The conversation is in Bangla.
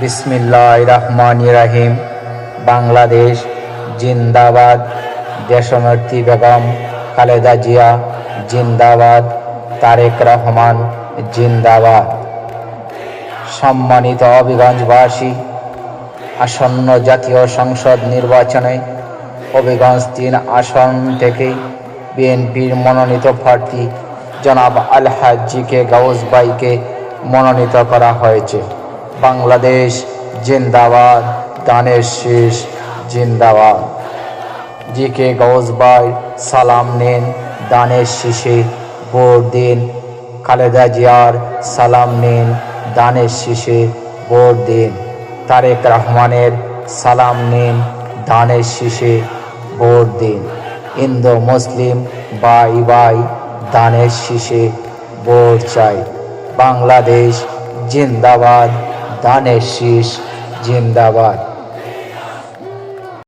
বিসমিল্লাহ রহমান রাহিম বাংলাদেশ জিন্দাবাদ। দেশনেত্রী বেগম খালেদা জিয়া জিন্দাবাদ। তারেক রহমান জিন্দাবাদ। সম্মানিত অবিগঞ্জবাসী আসন্ন জাতীয় সংসদ নির্বাচনে হবিগঞ্জ তিন আসন থেকে বিএনপির মনোনীত প্রার্থী জনাব আলহাজ জি কে গাউসবাইকে মনোনীত করা হয়েছে। বাংলাদেশ জিন্দাবাদ দানের শেষ, জিন্দাবাদ। জি কে গাউসবাই সালাম নেন দানের শীষে, ভোট দিন। খালেদা জিয়ার সালাম নিন দানের শীষে, ভোট দিন। তারেক রহমানের সালাম নিন দানের শীষে, ভোট দিন। হিন্দু মুসলিম বাই বাই দানের শীষে ভোট চাই। বাংলাদেশ জিন্দাবাদ। দানের শীষ জিন্দাবাদ